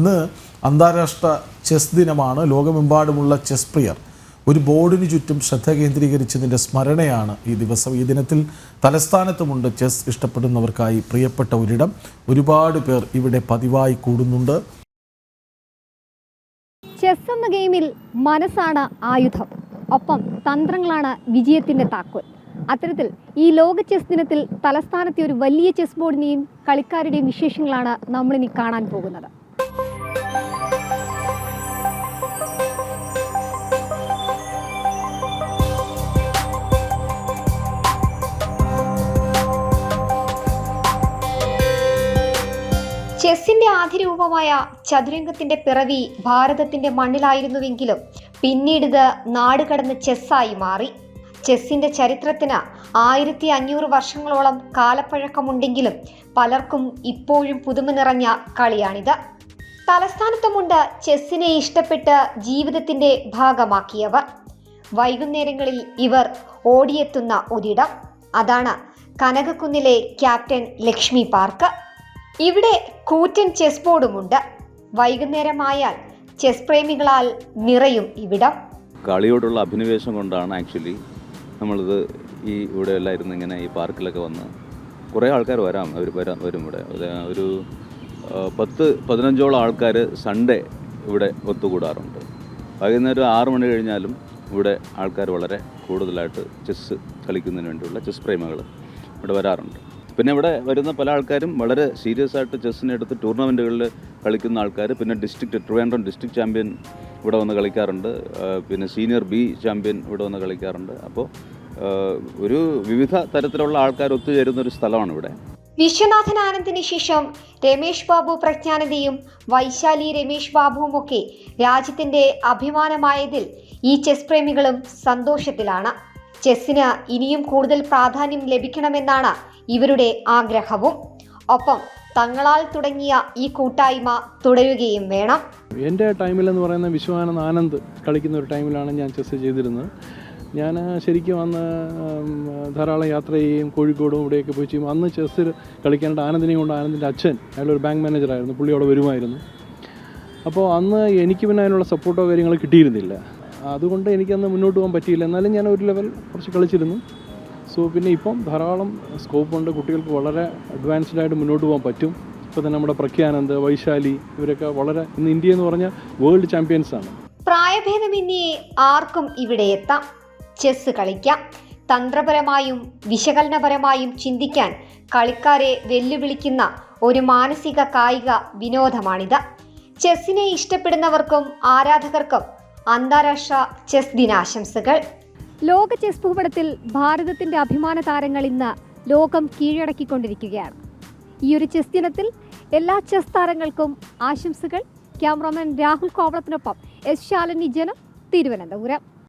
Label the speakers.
Speaker 1: ഇന്ന് അന്താരാഷ്ട്ര ചെസ് ദിനമാണ്. ലോകമെമ്പാടുമുള്ള ചെസ് പ്രിയർ ഒരു ബോർഡിന് ചുറ്റും ശ്രദ്ധ കേന്ദ്രീകരിച്ചതിന്റെ സ്മരണയാണ് ഈ ദിവസം. ഈ ദിനത്തിൽ തലസ്ഥാനത്തുമുണ്ട് ചെസ് ഇഷ്ടപ്പെടുന്നവർക്കായി പ്രിയപ്പെട്ട ഒരിടം. ഒരുപാട് പേർ ഇവിടെ പതിവായി കൂടുന്നുണ്ട്.
Speaker 2: ചെസ് എന്ന ഗെയിമിൽ മനസ്സാണ് ആയുധം. ഒപ്പം തന്ത്രങ്ങളാണ് വിജയത്തിന്റെ താക്കോൽ. അത്തരത്തിൽ ഈ ലോക ചെസ് ദിനത്തിൽ തലസ്ഥാനത്തെ ഒരു വലിയ ചെസ് ബോർഡിനെയും കളിക്കാരുടെയും വിശേഷങ്ങളാണ് നമ്മളിനി കാണാൻ പോകുന്നത്. ചെസ്സിന്റെ ആദിരൂപമായ ചതുരംഗത്തിന്റെ പിറവി ഭാരതത്തിന്റെ മണ്ണിലായിരുന്നുവെങ്കിലും പിന്നീട് ഇത് നാടുകടന്ന് ചെസ്സായി മാറി. ചെസ്സിന്റെ ചരിത്രത്തിന് ആയിരത്തി അഞ്ഞൂറ് വർഷങ്ങളോളം കാലപ്പഴക്കമുണ്ടെങ്കിലും പലർക്കും ഇപ്പോഴും പുതുമ നിറഞ്ഞ കളിയാണിത്. തലസ്ഥാനത്തുമുണ്ട് ചെസ്സിനെ ഇഷ്ടപ്പെട്ട് ജീവിതത്തിന്റെ ഭാഗമാക്കിയവർ. വൈകുന്നേരങ്ങളിൽ ഇവർ ഓടിയെത്തുന്ന ഒരിടം. അതാണ് കനകക്കുന്നിലെ ക്യാപ്റ്റൻ ലക്ഷ്മി പാർക്ക്. ഇവിടെ കൂറ്റൻ ചെസ് ബോർഡുമുണ്ട്. വൈകുന്നേരമായാൽ ചെസ് പ്രേമികളാൽ നിറയും ഇവിടം.
Speaker 3: കളിയോടുള്ള അഭിനിവേശം കൊണ്ടാണ് ആക്ച്വലി നമ്മളിത് ഈ ഇവിടെ എല്ലാം ഇരുന്ന് ഇങ്ങനെ ഈ പാർക്കിലൊക്കെ വന്ന് കുറേ ആൾക്കാർ വരാം. അവർ വരാം വരും ഇവിടെ. ഒരു- പത്ത് പതിനഞ്ചോളം ആൾക്കാർ സൺഡേ ഇവിടെ ഒത്തുകൂടാറുണ്ട്. വൈകുന്നേരം ആറ് മണി കഴിഞ്ഞാലും ഇവിടെ ആൾക്കാർ വളരെ കൂടുതലായിട്ട് ചെസ്സ് കളിക്കുന്നതിന് വേണ്ടിയുള്ള ചെസ് പ്രേമികൾ ഇവിടെ വരാറുണ്ട്. പിന്നെ ഇവിടെ വരുന്ന പല ആൾക്കാരും വളരെ സീരിയസ് ആയിട്ട് ചെസ്സിനെ എടുത്ത് ടൂർണമെന്റുകളിൽ കളിക്കുന്ന ആൾക്കാർ പിന്നെ ഡിസ്ട്രിക്റ്റ് ട്രിവാൻഡ്രം ഡിസ്ട്രിക്ട് ചാമ്പ്യൻ ഇവിടെ വന്ന് കളിക്കാറുണ്ട്. പിന്നെ സീനിയർ ബി ചാമ്പ്യൻ ഇവിടെ വന്ന് കളിക്കാറുണ്ട്. അപ്പോൾ ഒരു വിവിധ തരത്തിലുള്ള ആൾക്കാർ ഒത്തുചേരുന്ന ഒരു സ്ഥലമാണ് ഇവിടെ.
Speaker 2: വിശ്വനാഥൻ ആനന്ദിന് ശേഷം രമേഷ് ബാബു പ്രജ്ഞാനതയും വൈശാലി രമേഷ് ബാബുവുമൊക്കെ രാജ്യത്തിന്റെ അഭിമാനമായതിൽ ഈ ചെസ് പ്രേമികളും സന്തോഷത്തിലാണ്. ചെസ്സിന് ഇനിയും കൂടുതൽ പ്രാധാന്യം ലഭിക്കണമെന്നാണ് ഇവരുടെ ആഗ്രഹവും. ഒപ്പം തങ്ങളാൽ തുടങ്ങിയ ഈ കൂട്ടായ്മ തുടരുകയും വേണം.
Speaker 4: എന്റെ ടൈമിലെന്ന് പറയുന്ന വിശ്വാനന്ദ് ആനന്ദ് കളിക്കുന്ന ഒരു ടൈമിലാണ് ഞാൻ ചെസ് ചെയ്തിരുന്നത്. ഞാൻ ശരിക്കും അന്ന് ധാരാളം യാത്ര ചെയ്യുകയും കോഴിക്കോടും ഇവിടെയൊക്കെ പോയി ചെയ്യും അന്ന് ചെസ് കളിക്കാനായിട്ട് ആനന്ദിനെ കൊണ്ട് ആനന്ദിന്റെ അച്ഛൻ അയാളൊരു ബാങ്ക് മാനേജറായിരുന്നു പുള്ളി അവിടെ വരുമായിരുന്നു. അപ്പോൾ അന്ന് എനിക്ക് പിന്നെ അതിനുള്ള സപ്പോർട്ടോ കാര്യങ്ങളോ കിട്ടിയിരുന്നില്ല. അതുകൊണ്ട് എനിക്കന്ന് മുന്നോട്ട് പോകാൻ പറ്റിയില്ല. എന്നാലും ഞാൻ ഒരു ലെവൽ കുറച്ച് കളിച്ചിരുന്നു. സോ പിന്നെ ഇപ്പം ധാരാളം സ്കോപ്പുണ്ട് കുട്ടികൾക്ക് വളരെ അഡ്വാൻസ്ഡായിട്ട് മുന്നോട്ട് പോകാൻ പറ്റും. ഇപ്പോൾ തന്നെ നമ്മുടെ പ്രഖ്യാനന്ദ് വൈശാലി ഇവരൊക്കെ വളരെ ഇന്ന് ഇന്ത്യ എന്ന് പറഞ്ഞാൽ വേൾഡ് ചാമ്പ്യൻസ് ആണ്.
Speaker 2: പ്രായഭേദമന്യേ ആർക്കും ഇവിടെ എത്താം. ചെസ് കളിക്കാം. തന്ത്രപരമായും വിശകലനപരമായും ചിന്തിക്കാൻ കളിക്കാരെ വെല്ലുവിളിക്കുന്ന ഒരു മാനസിക കായിക വിനോദമാണിത്. ചെസ്സിനെ ഇഷ്ടപ്പെടുന്നവർക്കും ആരാധകർക്കും അന്താരാഷ്ട്ര ചെസ് ദിനാശംസകൾ. ലോക ചെസ് ഭൂപടത്തിൽ ഭാരതത്തിന്റെ അഭിമാന താരങ്ങൾ ഇന്ന് ലോകം കീഴടക്കിക്കൊണ്ടിരിക്കുകയാണ്. ഈ ഒരു ചെസ് ദിനത്തിൽ എല്ലാ ചെസ് താരങ്ങൾക്കും ആശംസകൾ. ക്യാമറാമാൻ രാഹുൽ കോവളത്തിനൊപ്പം എസ് ശാലിനി ജനം തിരുവനന്തപുരം.